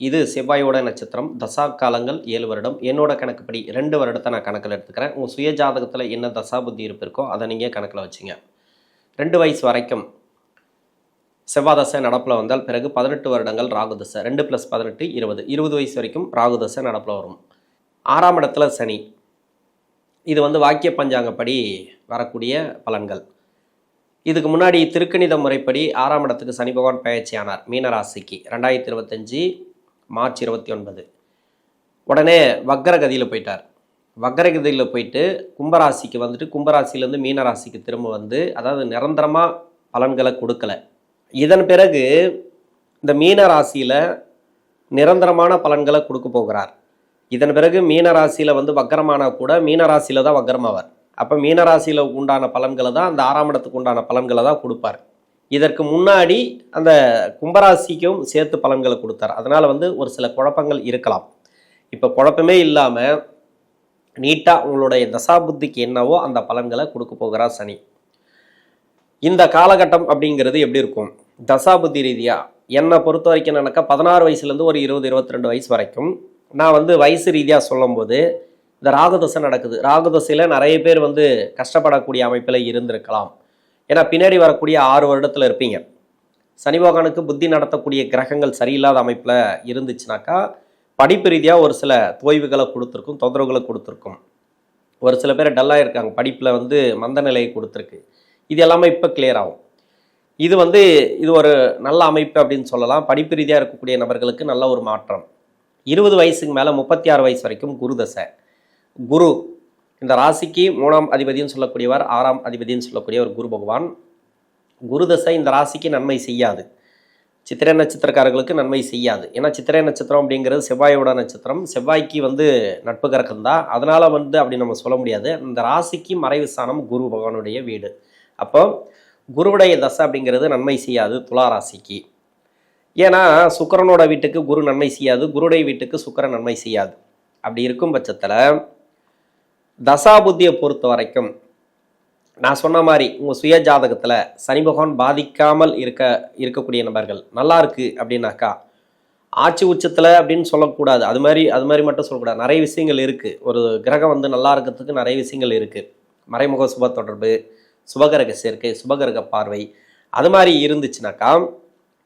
இது செவ்வாயோட நட்சத்திரம் தசா காலங்கள் ஏழு வருடம். என்னோட கணக்குப்படி ரெண்டு வருடத்தை நான் கணக்கில் எடுத்துக்கிறேன். உங்கள் சுய ஜாதகத்தில் என்ன தசா புத்தி இருப்பிருக்கோ அதை நீங்கள் கணக்கில் வச்சுங்க. ரெண்டு வயசு வரைக்கும் செவ்வாதசை நடப்பில் வந்தால் பிறகு பதினெட்டு வருடங்கள் ராகுதசை ரெண்டு ப்ளஸ் பதினெட்டு இருபது. இருபது வயசு வரைக்கும் ராகுதசை நடப்பில் வரும். ஆறாம் இடத்துல சனி. இது வந்து வாக்கிய பஞ்சாங்கப்படி வரக்கூடிய பலன்கள். இதுக்கு முன்னாடி திருக்கணித முறைப்படி ஆறாம் இடத்துக்கு சனி பகவான் பயிற்சியானார் மீனராசிக்கு. ரெண்டாயிரத்தி இருபத்தஞ்சி மார்ச் இருபத்தி ஒன்பது. உடனே வக்கரகதியில் போயிட்டார். வக்கரகதியில் போயிட்டு கும்பராசிக்கு வந்துட்டு கும்பராசிலேருந்து மீனராசிக்கு திரும்ப வந்து அதாவது நிரந்தரமாக பலன்களை கொடுக்கல. இதன் பிறகு இந்த மீனராசியில் நிரந்தரமான பலன்களை கொடுக்க போகிறார். இதன் பிறகு மீனராசியில் வந்து வக்கரமானா கூட மீனராசியில் தான் வக்கரமாவார். அப்போ மீனராசியில் உண்டான பலன்களை தான் அந்த ஆறாம் இடத்துக்கு உண்டான பலன்களை தான் கொடுப்பார். இதற்கு முன்னாடி அந்த கும்பராசிக்கும் சேர்த்து பலன்களை கொடுத்தார். அதனால் வந்து ஒரு சில குழப்பங்கள் இருக்கலாம். இப்போ குழப்பமே இல்லாமல் நீட்டாக உங்களுடைய தசாபுத்திக்கு என்னவோ அந்த பலன்களை கொடுக்க போகிறார் சனி. இந்த காலகட்டம் அப்படிங்கிறது எப்படி இருக்கும்? தசாபுத்தி ரீதியாக என்னை பொறுத்த வரைக்கும் என்னன்னாக்கா பதினாறு வயசுலேருந்து ஒரு இருபது இருபத்தி ரெண்டு வயசு வரைக்கும் நான் வந்து வயசு ரீதியாக சொல்லும்போது இந்த ராகுதசை நடக்குது. ராகுதசையில் நிறைய பேர் வந்து கஷ்டப்படக்கூடிய அமைப்பில் இருந்திருக்கலாம். ஏன்னா பின்னாடி வரக்கூடிய ஆறு வருடத்தில் இருப்பீங்க. சனி பகவானுக்கு புத்தி நடத்தக்கூடிய கிரகங்கள் சரியில்லாத அமைப்பில் இருந்துச்சுனாக்கா படிப்பு ரீதியாக ஒரு சில தோய்வுகளை கொடுத்துருக்கும் தொந்தரவுகளை கொடுத்துருக்கும். ஒரு சில பேர் டல்லாக இருக்காங்க. படிப்பில் வந்து மந்த நிலையை கொடுத்துருக்கு. இது எல்லாமே இப்போ கிளியர் ஆகும். இது வந்து இது ஒரு நல்ல அமைப்பு அப்படின்னு சொல்லலாம். படிப்பு ரீதியாக இருக்கக்கூடிய நபர்களுக்கு நல்ல ஒரு மாற்றம். இருபது வயசுக்கு மேலே முப்பத்தி ஆறு வயசு வரைக்கும் குரு தசை. குரு இந்த ராசிக்கு மூணாம் அதிபதினு சொல்லக்கூடியவர் ஆறாம் அதிபதினு சொல்லக்கூடியவர் குரு பகவான். குரு தசை இந்த ராசிக்கு நன்மை செய்யாது. சித்திரை நட்சத்திரக்காரர்களுக்கு நன்மை செய்யாது. ஏன்னா சித்திரை நட்சத்திரம் அப்படிங்கிறது செவ்வாயோட நட்சத்திரம். செவ்வாய்க்கு வந்து நட்பு கறக்கம் தான். அதனால் வந்து அப்படி நம்ம சொல்ல முடியாது. இந்த ராசிக்கு மறைவு ஸ்தானம் குரு பகவானுடைய வீடு. அப்போ குருவுடைய தசை அப்படிங்கிறது நன்மை செய்யாது துலா ராசிக்கு. ஏன்னா சுக்கரனோட வீட்டுக்கு குரு நன்மை செய்யாது. குருடைய வீட்டுக்கு சுக்கரன் நன்மை செய்யாது. அப்படி இருக்கும் பட்சத்தில் தசாபுத்தியை பொறுத்த வரைக்கும் நான் சொன்ன மாதிரி உங்கள் சுய ஜாதகத்தில் சனி பகவான் பாதிக்காமல் இருக்க இருக்கக்கூடிய நபர்கள் நல்லா இருக்குது அப்படின்னாக்கா ஆட்சி உச்சத்தில் அப்படின்னு சொல்லக்கூடாது. அது மாதிரி அது மாதிரி மட்டும் சொல்லக்கூடாது. நிறைய விஷயங்கள் இருக்குது ஒரு கிரகம் வந்து நல்லா இருக்கிறதுக்கு நிறைய விஷயங்கள் இருக்குது மறைமுக சுப தொடர்பு சுபகரக சேர்க்கை சுபகரக பார்வை அது மாதிரி இருந்துச்சுனாக்கா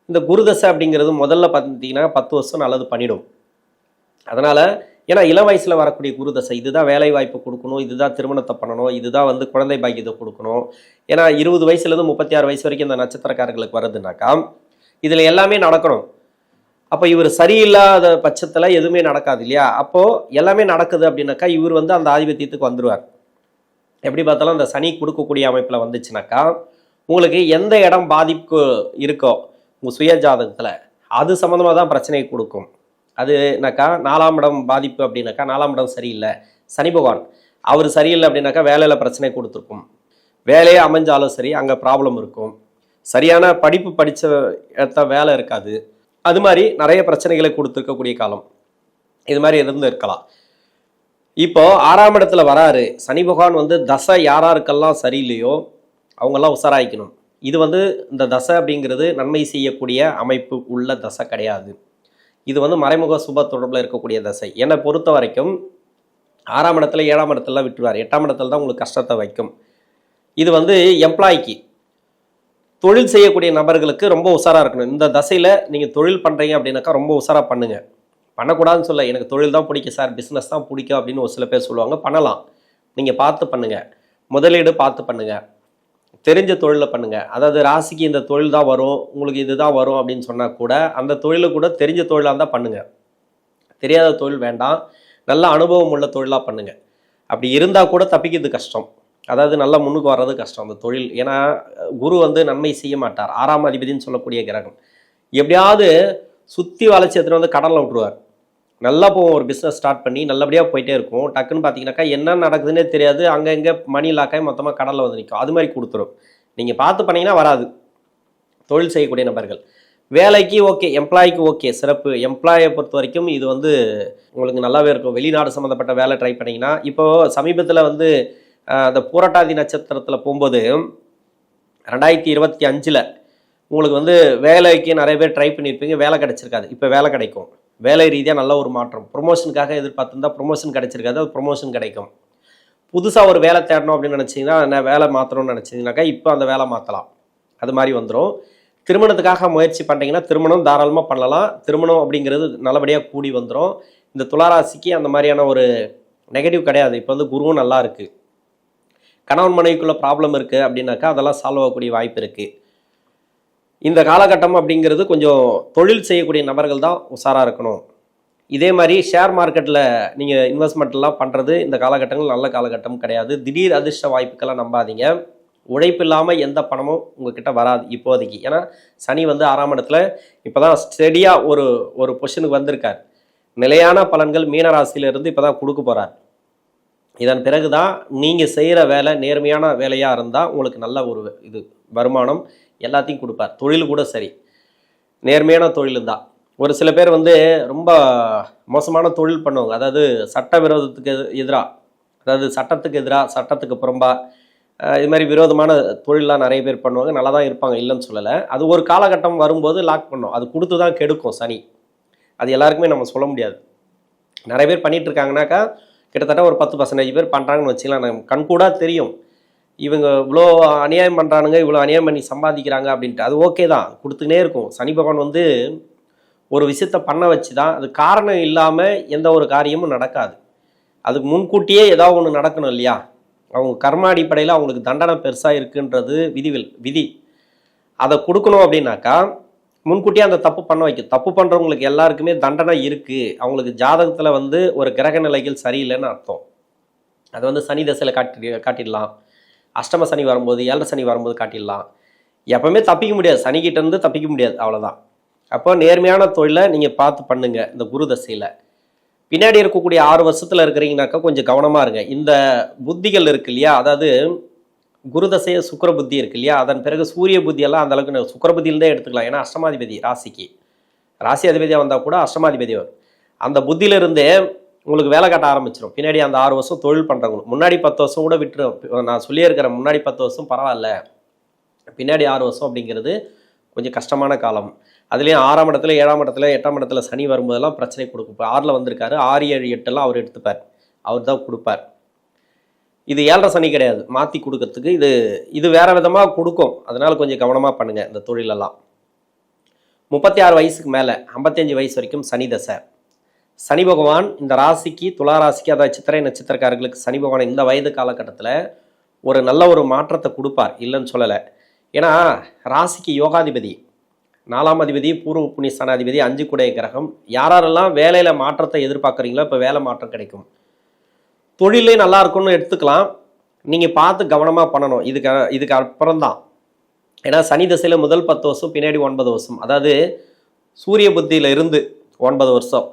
இந்த குருதசை அப்படிங்கிறது முதல்ல பார்த்தீங்கன்னா பத்து வருஷம் நல்லது பண்ணிடும். அதனால் ஏன்னா இளம் வயசில் வரக்கூடிய குருதசை இதுதான் வேலை வாய்ப்பு கொடுக்கணும் இதுதான் திருமணத்தை பண்ணணும் இதுதான் வந்து குழந்தை பாக்கியத்தை கொடுக்கணும். ஏன்னா இருபது வயசுலேருந்து முப்பத்தி ஆறு வயசு வரைக்கும் இந்த நட்சத்திரக்காரர்களுக்கு வருதுனாக்கா இதில் எல்லாமே நடக்கணும். அப்போ இவர் சரியில்லாத பட்சத்தில் எதுவுமே நடக்காது இல்லையா? அப்போது எல்லாமே நடக்குது அப்படின்னாக்கா இவர் வந்து அந்த ஆதிபத்தியத்துக்கு வந்துடுவார் எப்படி பார்த்தாலும் அந்த சனி கொடுக்கக்கூடிய அமைப்பில் வந்துச்சுனாக்கா உங்களுக்கு எந்த இடம் பாதிப்பு இருக்கோ உங்கள் சுய ஜாதகத்தில் அது சம்மந்தமாக தான் பிரச்சனையை கொடுக்கும். அதுனாக்கா நாலாம் இடம் பாதிப்பு அப்படின்னாக்கா நாலாம் இடம் சரியில்லை. சனி பகவான் அவர் சரியில்லை அப்படின்னாக்கா வேலையில் பிரச்சனை கொடுத்துருக்கும். வேலையே அமைஞ்சாலும் சரி அங்கே ப்ராப்ளம் இருக்கும். சரியான படிப்பு படித்த இடத்த வேலை இருக்காது. அது மாதிரி நிறைய பிரச்சனைகளை கொடுத்துருக்கக்கூடிய காலம். இது மாதிரி இருந்து இருக்கலாம். இப்போ ஆறாம் இடத்துல வராரு. சனி பகவான் வந்து தசை யாராருக்கெல்லாம் சரியில்லையோ அவங்கெல்லாம் உஷாராய்க்கணும். இது வந்து இந்த தசை அப்படிங்கிறது நன்மை செய்யக்கூடிய அமைப்பு உள்ள தசை கிடையாது. இது வந்து மறைமுக சுப தொடர்பில் இருக்கக்கூடிய தசை. என்னை பொறுத்த வரைக்கும் ஆறாம் இடத்துல ஏழாம் இடத்துலலாம் விட்டுருவார். எட்டாம் இடத்துல தான் உங்களுக்கு கஷ்டத்தை வைக்கும். இது வந்து எம்ப்ளாய்க்கு தொழில் செய்யக்கூடிய நபர்களுக்கு ரொம்ப உஷாராக இருக்கணும். இந்த தசையில் நீங்கள் தொழில் பண்ணுறீங்க அப்படின்னாக்கா ரொம்ப உஷாராக பண்ணுங்கள் பண்ணக்கூடாதுன்னு சொல்ல எனக்கு தொழில் தான் பிடிக்கும் சார் பிஸ்னஸ் தான் பிடிக்கும் அப்படின்னு ஒரு சில பேர் சொல்லுவாங்க. பண்ணலாம். நீங்கள் பார்த்து பண்ணுங்கள் முதலீடு பார்த்து பண்ணுங்கள் தெரிஞ்ச தொழிலை பண்ணுங்கள் அதாவது ராசிக்கு இந்த தொழில் தான் வரும் உங்களுக்கு இதுதான் வரும் அப்படின்னு சொன்னால் கூட அந்த தொழிலை கூட தெரிஞ்ச தொழிலாக இருந்தால் பண்ணுங்கள் தெரியாத தொழில் வேண்டாம். நல்ல அனுபவம் உள்ள தொழிலாக பண்ணுங்கள் அப்படி இருந்தால் கூட தப்பிக்கிறது கஷ்டம். அதாவது நல்லா முன்னுக்கு வர்றது கஷ்டம் அந்த தொழில். ஏன்னா குரு வந்து நன்மை செய்ய மாட்டார். ஆறாம் அதிபதினு சொல்லக்கூடிய கிரகம். எப்படியாவது சுற்றி வளைச்சி எடுத்துகிட்டு வந்து கடலில் விட்டுருவார். நல்லா போவோம் ஒரு பிஸ்னஸ் ஸ்டார்ட் பண்ணி நல்லபடியாக போயிட்டே இருக்கும். டக்குன்னு பார்த்தீங்கன்னாக்கா என்ன நடக்குதுன்னே தெரியாது. அங்கே இங்கே மணி லாக்காய் மொத்தமாக கடலில் வந்து நிற்கும் அது மாதிரி கொடுத்துரும். நீங்கள் பார்த்து பண்ணிங்கன்னா வராது. தொழில் செய்யக்கூடிய நபர்கள். வேலைக்கு ஓகே எம்ப்ளாய்க்கு ஓகே சிறப்பு. எம்ப்ளாயை பொறுத்த வரைக்கும் இது வந்து உங்களுக்கு நல்லாவே இருக்கும். வெளிநாடு சம்மந்தப்பட்ட வேலை ட்ரை பண்ணிங்கன்னா இப்போ சமீபத்தில் வந்து அந்த பூரட்டாதி நட்சத்திரத்தில் போகும்போது ரெண்டாயிரத்தி இருபத்தி அஞ்சில் உங்களுக்கு வந்து வேலைக்கு நிறைய பேர் ட்ரை பண்ணியிருப்பீங்க வேலை கிடச்சிருக்காது. இப்போ வேலை கிடைக்கும். வேலை ரீதியாக நல்ல ஒரு மாற்றம். ப்ரொமோஷனுக்காக எதிர்பார்த்துருந்தா ப்ரொமோஷன் கிடைச்சிருக்காது அது ப்ரொமோஷன் கிடைக்கும். புதுசாக ஒரு வேலை தேடணும் அப்படின்னு நினச்சிங்கன்னா என்ன வேலை மாற்றணும்னு நினச்சிங்கனாக்கா இப்போ அந்த வேலை மாற்றலாம் அது மாதிரி வந்துடும் திருமணத்துக்காக முயற்சி பண்ணுறீங்கன்னா திருமணம் தாராளமாக பண்ணலாம். திருமணம் அப்படிங்கிறது நல்லபடியாக கூடி வந்துடும் இந்த துளாராசிக்கு அந்த மாதிரியான ஒரு நெகட்டிவ் கிடையாது. இப்போ வந்து குருவும் நல்லா இருக்குது கணவன் மனைவிக்குள்ளே ப்ராப்ளம் இருக்குது அப்படின்னாக்கா அதெல்லாம் சால்வ் ஆகக்கூடிய வாய்ப்பு இருக்குது இந்த காலகட்டம் அப்படிங்கிறது கொஞ்சம் தொழில் செய்யக்கூடிய நபர்கள் தான் உஷாராக இருக்கணும். இதே மாதிரி ஷேர் மார்க்கெட்டில் நீங்கள் இன்வெஸ்ட்மெண்ட்லாம் பண்ணுறது இந்த காலகட்டங்கள் நல்ல காலகட்டம் கிடையாது. திடீர் அதிர்ஷ்ட வாய்ப்புக்கெல்லாம் நம்பாதீங்க. உழைப்பு இல்லாமல் எந்த பணமும் உங்ககிட்ட வராது இப்போதைக்கு. ஏன்னா சனி வந்து ஆறாம் இடத்துல இப்போ தான் ஸ்டெடியாக ஒரு ஒரு பொஷனுக்கு வந்திருக்கார். நிலையான பலன்கள் மீனராசியிலிருந்து இப்போ தான் கொடுக்க போகிறார் இதன் பிறகு தான் நீங்கள் செய்கிற வேலை நேர்மையான வேலையாக இருந்தால் உங்களுக்கு நல்ல ஒரு இது வருமானம் எல்லாத்தையும் கொடுப்பார். தொழில் கூட சரி. நேர்மையான தொழில் தான். ஒரு சில பேர் வந்து ரொம்ப மோசமான தொழில் பண்ணுவாங்க. அதாவது சட்ட விரோதத்துக்கு எதிராக அதாவது சட்டத்துக்கு எதிராக சட்டத்துக்கு புறம்பா? இது மாதிரி விரோதமான தொழிலெலாம் நிறைய பேர் பண்ணுவாங்க. நல்லா தான் இருப்பாங்க. இல்லைன்னு சொல்லலை. அது ஒரு காலகட்டம் வரும்போது லாக் பண்ணும். அது கொடுத்து தான் கெடுக்கும் சனி. அது எல்லாருக்குமே நம்ம சொல்ல முடியாது. நிறைய பேர் பண்ணிகிட்டு இருக்காங்கனாக்கா கிட்டத்தட்ட ஒரு பத்து பர்சன்டேஜ் பேர் பண்ணுறாங்கன்னு வச்சுக்கலாம். நம்ம கண்கூடா தெரியும். இவங்க இவ்வளோ அநியாயம் பண்ணுறானுங்க இவ்வளோ அநியாயம் பண்ணி சம்பாதிக்கிறாங்க அப்படின்ட்டு. அது ஓகே தான். கொடுத்துக்கினே இருக்கும். சனி பகவான் வந்து ஒரு விஷயத்த பண்ண வச்சு தான் அது காரணம் இல்லாமல் எந்த ஒரு காரியமும் நடக்காது. அதுக்கு முன்கூட்டியே ஏதாவது ஒன்று நடக்கணும் இல்லையா? அவங்க கர்ம அடிப்படையில் அவங்களுக்கு தண்டனை பெருசாக இருக்குன்றது விதிவில் விதி. அதை கொடுக்கணும் அப்படின்னாக்கா முன்கூட்டியே அந்த தப்பு பண்ண வைக்கும். தப்பு பண்ணுறவங்களுக்கு எல்லாருக்குமே தண்டனை இருக்குது அவங்களுக்கு ஜாதகத்தில் வந்து ஒரு கிரக நிலைகள் சரியில்லைன்னு அர்த்தம். அது வந்து சனி தசையில் காட்டி காட்டிடலாம். அஷ்டம சனி வரும்போது ஏழரை சனி வரும்போது காட்டிடலாம். எப்பவுமே தப்பிக்க முடியாது. சனிக்கிட்ட இருந்து தப்பிக்க முடியாது. அவ்வளோதான் அப்போ நேர்மையான தொழிலை நீங்கள் பார்த்து பண்ணுங்க இந்த குரு தசையில். பின்னாடி இருக்கக்கூடிய ஆறு வருஷத்தில் இருக்கிறீங்கனாக்கா கொஞ்சம் கவனமாக இருங்க. இந்த புத்திகள் இருக்கு இல்லையா? அதாவது குருதசைய சுக்கர புத்தி இருக்கு இல்லையா? அதன் பிறகு சூரிய புத்தியெல்லாம் அந்த அளவுக்கு நான் புத்தியில்தான் எடுத்துக்கலாம். ஏன்னா அஷ்டமாதிபதி ராசிக்கு. ராசி அதிபதியாக வந்தால் கூட அஷ்டமாதிபதி வரும். அந்த புத்தியிலிருந்தே உங்களுக்கு வேலை காட்ட ஆரம்பிச்சிடும் பின்னாடி அந்த ஆறு வருஷம் தொழில் பண்ணுறவங்களுக்கு முன்னாடி பத்து வருஷம் கூட விட்டுரும் நான் சொல்லியிருக்கிறேன் முன்னாடி பத்து வருஷம் பரவாயில்ல. பின்னாடி ஆறு வருஷம் அப்படிங்கிறது கொஞ்சம் கஷ்டமான காலம். அதுலேயும் ஆறாம் இடத்துல ஏழாம் இடத்துல எட்டாம் இடத்துல சனி வரும்போதெல்லாம் பிரச்சனை கொடுக்கும். இப்போ ஆறில் வந்திருக்காரு. ஆறு ஏழு எட்டெல்லாம் அவர் எடுத்துப்பார். அவர் தான் கொடுப்பார். இது ஏழரை சனி கிடையாது. மாற்றி கொடுக்கறதுக்கு இது இது வேறு விதமாக கொடுக்கும். அதனால் கொஞ்சம் கவனமாக பண்ணுங்கள் இந்த தொழிலெல்லாம். முப்பத்தி ஆறு வயசுக்கு மேலே ஐம்பத்தஞ்சு வயசு வரைக்கும் சனி தசை. சனி பகவான் இந்த ராசிக்கு துலா ராசிக்கு அதாவது சித்திரை நட்சத்திரக்காரர்களுக்கு சனி பகவான் இந்த வயது காலகட்டத்தில் ஒரு நல்ல ஒரு மாற்றத்தை கொடுப்பார். இல்லைன்னு சொல்லலை. ஏன்னா ராசிக்கு யோகாதிபதி நாலாம் அதிபதி பூர்வ புண்ணியஸ்தானாதிபதி அஞ்சு குடைய கிரகம் யாரெல்லாம் வேலையில் மாற்றத்தை எதிர்பார்க்குறீங்களோ இப்போ வேலை மாற்றம் கிடைக்கும். தொழிலே நல்லா இருக்கும்னு எடுத்துக்கலாம். நீங்கள் பார்த்து கவனமாக பண்ணணும். இதுக்கு இதுக்கு அப்புறம் தான் ஏன்னா சனி தசையில் முதல் பத்து வருஷம் பின்னாடி ஒன்பது வருஷம். அதாவது சூரிய புத்தியில் இருந்து ஒன்பது வருஷம்.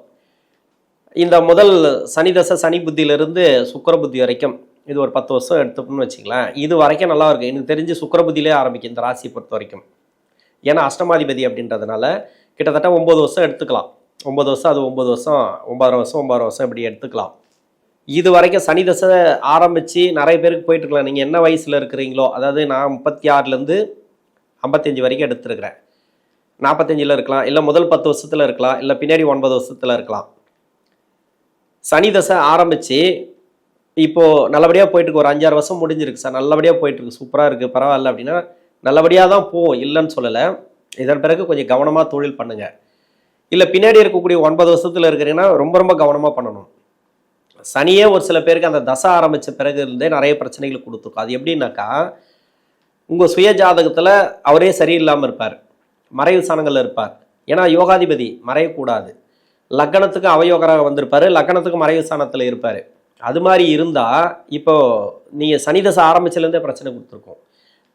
இந்த முதல் சனி தசை சனி புத்தியிலிருந்து சுக்கர புத்தி வரைக்கும் இது ஒரு பத்து வருஷம் எடுத்துக்கணும்னு வச்சுக்கலாம் இது வரைக்கும் நல்லா இருக்கு. எனக்கு தெரிஞ்சு சுக்கர புத்தியிலே ஆரம்பிக்கும் இந்த ராசியை பொறுத்த வரைக்கும். ஏன்னா அஷ்டமாதிபதி அப்படின்றதுனால கிட்டத்தட்ட ஒம்பது வருஷம் எடுத்துக்கலாம். ஒம்பது வருஷம் அது ஒம்பது வருஷம் ஒன்பதரை வருஷம் ஒம்பது வருஷம் இப்படி எடுத்துக்கலாம். இது வரைக்கும் சனி தசை ஆரம்பித்து நிறைய பேருக்கு போயிட்டு இருக்கலாம். நீங்கள் என்ன வயசில் இருக்கிறீங்களோ அதாவது நான் முப்பத்தி ஆறுலேருந்து ஐம்பத்தஞ்சு வரைக்கும் எடுத்திருக்கிறேன். நாற்பத்தஞ்சில் இருக்கலாம். இல்லை முதல் பத்து வருஷத்தில் இருக்கலாம். இல்லை பின்னாடி ஒன்பது வருஷத்தில் இருக்கலாம். சனி தசை ஆரம்பித்து இப்போது நல்லபடியாக போயிட்டுருக்கு. ஒரு அஞ்சாறு வருஷம் முடிஞ்சிருக்கு சார். நல்லபடியாக போயிட்டுருக்கு. சூப்பராக இருக்குது பரவாயில்ல அப்படின்னா நல்லபடியாக தான் போகும் இல்லைன்னு சொல்லலை. இதன் பிறகு கொஞ்சம் கவனமாக தொழில் பண்ணுங்கள் இல்லை பின்னாடி இருக்கக்கூடிய ஒன்பது வருஷத்தில் இருக்கிறீங்கன்னா ரொம்ப ரொம்ப கவனமாக பண்ணணும். சனியே ஒரு சில பேருக்கு அந்த தசை ஆரம்பித்த பிறகு இருந்தே நிறைய பிரச்சனைகள் கொடுத்துருக்கும் அது எப்படின்னாக்கா உங்கள் சுய ஜாதகத்தில் அவரே சரியில்லாமல் இருப்பார். மறைவு சாணங்களில் இருப்பார். ஏன்னா யோகாதிபதி மறையக்கூடாது. லக்கணத்துக்கும் அவயோகராக வந்திருப்பார் லக்கணத்துக்கும் மறைவு ஸ்தானத்தில் இருப்பார். அது மாதிரி இருந்தால் இப்போ நீங்கள் சனிதசை ஆரம்பிச்சிலேருந்தே பிரச்சனை கொடுத்துருக்கோம்.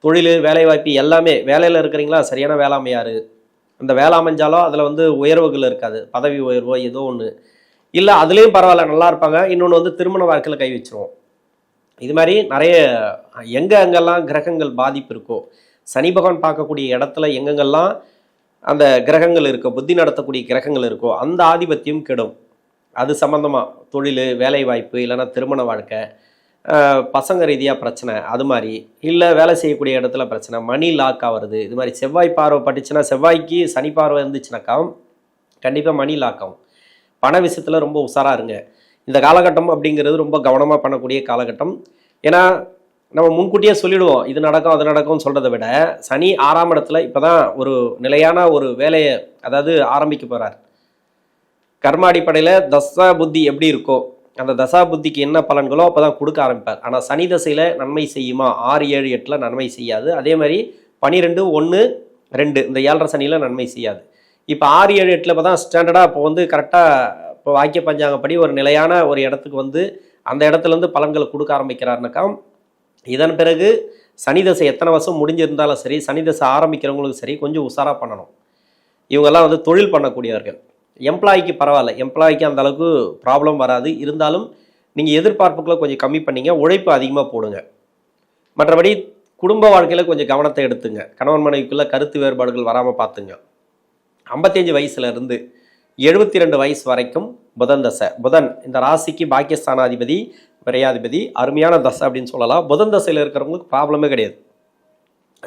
தொழில் வேலைவாய்ப்பு எல்லாமே வேலையில் இருக்கிறீங்களா? சரியான வேளாமையார் அந்த வேலை அமைஞ்சாலும் அதில் வந்து உயர்வுகள் இருக்காது. பதவி உயர்வோ ஏதோ ஒன்று இல்லை அதுலேயும் பரவாயில்ல நல்லா இருப்பாங்க. இன்னொன்று வந்து திருமண வாழ்க்கையில் கை வச்சிருவோம் இது மாதிரி நிறைய எங்கே எங்கெல்லாம் கிரகங்கள் பாதிப்பு இருக்கோ சனி பகவான் பார்க்கக்கூடிய இடத்துல எங்கெங்கெல்லாம் அந்த கிரகங்கள் இருக்கோ புத்தி நடத்தக்கூடிய கிரகங்கள் இருக்கோ அந்த ஆதிபத்தியம் கெடும். அது சம்மந்தமாக தொழில் வேலை வாய்ப்பு இல்லைன்னா திருமண வாழ்க்கை பசங்க ரீதியாக பிரச்சனை அது மாதிரி. இல்லை வேலை செய்யக்கூடிய இடத்துல பிரச்சனை மணி லாக் ஆகிறது இது மாதிரி செவ்வாய் பார்வை பட்டுச்சுன்னா செவ்வாய்க்கு சனி பார்வை இருந்துச்சுனாக்கா கண்டிப்பாக மணி லாக் ஆகும். பண விஷயத்தில் ரொம்ப உஷாராக இருங்க. இந்த காலகட்டம் அப்படிங்கிறது ரொம்ப கவனமாக பண்ணக்கூடிய காலகட்டம். ஏன்னா நம்ம முன்கூட்டியே சொல்லிடுவோம் இது நடக்கும் அது நடக்கும்னு சொல்கிறத விட சனி ஆறாம் இடத்துல இப்போ தான் ஒரு நிலையான ஒரு வேலையை அதாவது ஆரம்பிக்க போகிறார் கர்ம அடிப்படையில் தசா புத்தி எப்படி இருக்கோ அந்த தசா புத்திக்கு என்ன பலன்களோ அப்போ தான் கொடுக்க ஆரம்பிப்பார். ஆனால் சனி தசையில் நன்மை செய்யுமா? ஆறு ஏழு எட்டில் நன்மை செய்யாது. அதே மாதிரி பனிரெண்டு ஒன்று ரெண்டு இந்த ஏழரை சனியில் நன்மை செய்யாது. இப்போ ஆறு ஏழு எட்டில் இப்போ தான் ஸ்டாண்டர்டாக இப்போ வந்து கரெக்டாக இப்போ வாக்கிய பஞ்சாங்கப்படி ஒரு நிலையான ஒரு இடத்துக்கு வந்து அந்த இடத்துலேருந்து பலன்களை கொடுக்க ஆரம்பிக்கிறாருனாக்கா இதன் பிறகு சனி தசை எத்தனை வருஷம் முடிஞ்சிருந்தாலும் சரி சனி தசை ஆரம்பிக்கிறவங்களுக்கு சரி கொஞ்சம் உஷாராக பண்ணணும். இவங்கெல்லாம் வந்து தொழில் பண்ணக்கூடியவர்கள். எம்ப்ளாய்க்கு பரவாயில்ல. எம்ப்ளாய்க்கு அந்த அளவுக்கு ப்ராப்ளம் வராது. இருந்தாலும் நீங்கள் எதிர்பார்ப்புகளை கொஞ்சம் கம்மி பண்ணிங்க உழைப்பு அதிகமாக போடுங்க. மற்றபடி குடும்ப வாழ்க்கையில் கொஞ்சம் கவனத்தை எடுத்துங்க. கணவன் மனைவிக்குள்ள கருத்து வேறுபாடுகள் வராமல் பார்த்துங்க. ஐம்பத்தஞ்சு வயசுலேருந்து எழுபத்தி ரெண்டு வயசு வரைக்கும் புதன் தசை. புதன் இந்த ராசிக்கு பாக்கியஸ்தானாதிபதி விரையாதிபதி அருமையான தசை அப்படின்னு சொல்லலாம். புதன் தசையில் இருக்கிறவங்களுக்கு ப்ராப்ளமே கிடையாது.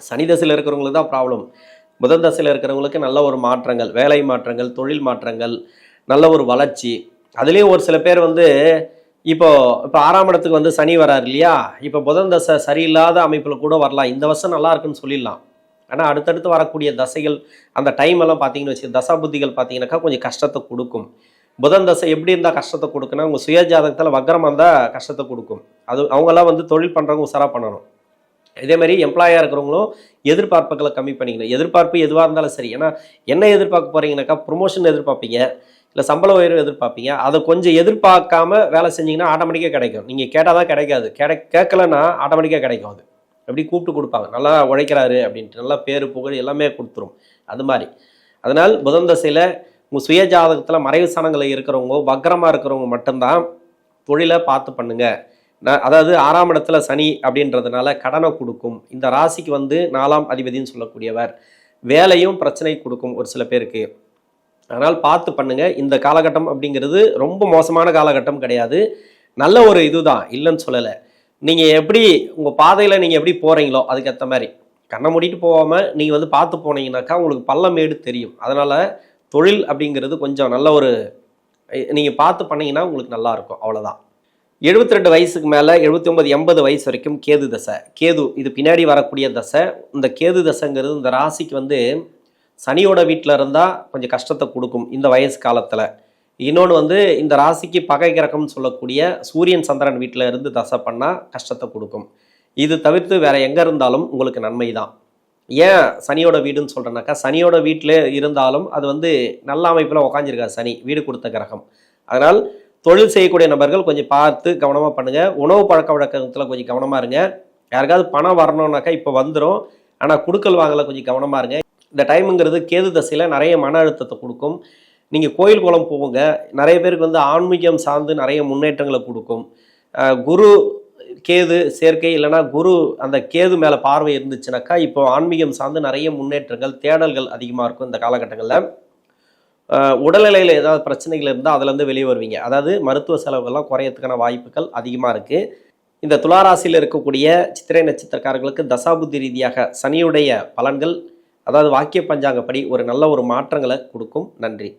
சனி தசையில் இருக்கிறவங்களுக்கு தான் ப்ராப்ளம் புதன் தசையில் இருக்கிறவங்களுக்கு நல்ல ஒரு மாற்றங்கள் வேலை மாற்றங்கள் தொழில் மாற்றங்கள் நல்ல ஒரு வளர்ச்சி. அதுலேயும் ஒரு சில பேர் வந்து இப்போ இப்போ ஆறாம் இடத்துக்கு வந்து சனி வராரு இல்லையா? இப்போ புதன் தசை சரியில்லாத அமைப்பில் கூட வரலாம். இந்த வருஷம் நல்லா இருக்குன்னு சொல்லிடலாம். ஆனால் அடுத்தடுத்து வரக்கூடிய தசைகள் அந்த டைம் எல்லாம் பார்த்தீங்கன்னு வச்சு தசா புத்திகள் பார்த்தீங்கன்னாக்கா கொஞ்சம் கஷ்டத்தை கொடுக்கும். புதன் தசை எப்படி இருந்தால் கஷ்டத்தை கொடுக்குன்னா உங்கள் சுய ஜாதகத்தில் வக்கரமாக இருந்தால் கஷ்டத்தை கொடுக்கும். அது அவங்களாம் வந்து தொழில் பண்ணுறவங்க உசாராக பண்ணணும். இதே மாதிரி எம்ப்ளாயாக இருக்கிறவங்களும் எதிர்பார்ப்புகளை கம்மி பண்ணிக்கணும். எதிர்பார்ப்பு எதுவாக இருந்தாலும் சரி. ஏன்னா என்ன எதிர்பார்க்க போகிறீங்கனாக்கா ப்ரொமோஷன் எதிர்பார்ப்பீங்க. இல்லை சம்பள உயர்வு எதிர்பார்ப்பீங்க. அதை கொஞ்சம் எதிர்பார்க்காம வேலை செஞ்சீங்கன்னா ஆட்டோமேட்டிக்காக கிடைக்கும். நீங்கள் கேட்டால் தான் கிடைக்காது. கிடை கேட்கலன்னா ஆட்டோமேட்டிக்காக கிடைக்கும் அது. எப்படி கூப்பிட்டு கொடுப்பாங்க. நல்லா உழைக்கிறாரு அப்படின்ட்டு. நல்லா பேர் புகழ் எல்லாமே கொடுத்துரும். அது மாதிரி. அதனால் புதன் தசையில் உங்கள் சுய ஜாதகத்தில் மறைவு ஸ்தானங்களில் இருக்கிறவங்க வக்கரமாக இருக்கிறவங்க மட்டும்தான் தொழிலை பார்த்து பண்ணுங்க. நான் அதாவது ஆறாம் இடத்துல சனி அப்படின்றதுனால கடனை கொடுக்கும். இந்த ராசிக்கு வந்து நாலாம் அதிபதின்னு சொல்லக்கூடியவர். வேலையும் பிரச்சனை கொடுக்கும் ஒரு சில பேருக்கு. அதனால் பார்த்து பண்ணுங்க. இந்த காலகட்டம் அப்படிங்கிறது ரொம்ப மோசமான காலகட்டம் கிடையாது. நல்ல ஒரு இதுதான். இல்லைன்னு சொல்லலை. நீங்கள் எப்படி உங்கள் பாதையில் நீங்கள் எப்படி போகிறீங்களோ அதுக்கேற்ற மாதிரி. கண்ணை மூடிட்டு போகாமல் நீங்கள் வந்து பார்த்து போனீங்கன்னாக்கா உங்களுக்கு பள்ளமேடு தெரியும். அதனால் தொழில் அப்படிங்கிறது கொஞ்சம் நல்ல ஒரு நீங்கள் பார்த்து பண்ணீங்கன்னா உங்களுக்கு நல்லாயிருக்கும் அவ்வளோதான் எழுபத்தி ரெண்டு வயசுக்கு மேலே எழுபத்தி ஒன்பது எண்பது வயசு வரைக்கும் கேது தசை. கேது இது பின்னாடி வரக்கூடிய தசை. இந்த கேது தசைங்கிறது இந்த ராசிக்கு வந்து சனியோட வீட்டில் இருந்தால் கொஞ்சம் கஷ்டத்தை கொடுக்கும் இந்த வயசு காலத்தில். இன்னொன்று வந்து இந்த ராசிக்கு பகை கிரகம்னு சொல்லக்கூடிய சூரியன் சந்திரன் வீட்டில் இருந்து தசை பண்ணால் கஷ்டத்தை கொடுக்கும். இது தவிர்த்து வேறு எங்கே இருந்தாலும் உங்களுக்கு நன்மை தான் ஏன் சனியோட வீடுன்னு சொல்கிறேன்னாக்கா சனியோட வீட்டில் இருந்தாலும் அது வந்து நல்ல அமைப்பில் உக்காஞ்சிருக்காது சனி வீடு கொடுத்த கிரகம். அதனால் தொழில் செய்யக்கூடிய நபர்கள் கொஞ்சம் பார்த்து கவனமாக பண்ணுங்கள் உணவு பழக்க வழக்கத்தில் கொஞ்சம் கவனமாக இருங்க. யாருக்காவது பணம் வரணும்னாக்கா இப்போ வந்துடும் ஆனால் குடுக்கல் வாங்கல கொஞ்சம் கவனமாக இருங்க. இந்த டைமுங்கிறது கேது தசையில் நிறைய மன அழுத்தத்தை கொடுக்கும். நீங்கள் கோயில் குளம் போவுங்க நிறைய பேருக்கு வந்து ஆன்மீகம் சார்ந்து நிறைய முன்னேற்றங்களை கொடுக்கும். குரு கேது சேர்க்கை இல்லைன்னா குரு அந்த கேது மேலே பார்வை இருந்துச்சுனாக்கா இப்போ ஆன்மீகம் சார்ந்து நிறைய முன்னேற்றங்கள் தேடல்கள் அதிகமாக இருக்கும் இந்த காலகட்டங்களில். உடல்நிலையில் ஏதாவது பிரச்சனைகள் இருந்தால் அதுலேருந்து வெளியே வருவீங்க. அதாவது மருத்துவ செலவுகள்லாம் குறையறதுக்கான வாய்ப்புகள் அதிகமாக இருக்குது இந்த துளாராசியில் இருக்கக்கூடிய சித்திரை நட்சத்திரக்காரர்களுக்கு தசாபுத்தி ரீதியாக சனியுடைய பலன்கள் அதாவது வாக்கிய பஞ்சாங்கப்படி ஒரு நல்ல ஒரு மாற்றங்களை கொடுக்கும். நன்றி.